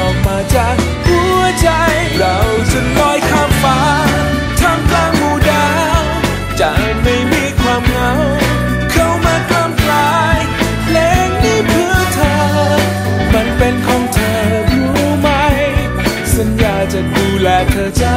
ออกมาจากหัวใจ เราจะลอยข้ามฟ้าท่ามกลางหมู่ดาวจะไม่มีความเหงา เข้ามากล้ำกลายเพลงนี้เพื่อเธอ มันเป็นของเธอรู้ไหม สัญญาจะดูแลเธอจ้า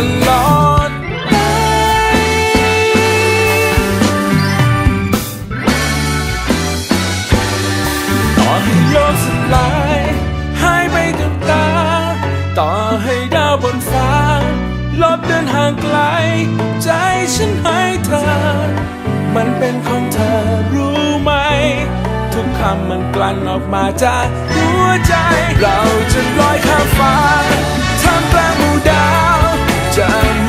ตลอดไปต่อให้โลกสลายหายไปกับตา ต่อให้ดาวบนฟ้า ลบเดินห่างไกล ใจฉันให้เธอ มันเป็นของเธอรู้ไหม ทุกคำมันกลั่นออกมาจากหัวใจ เราจะลอยข้ามฟ้าทำ time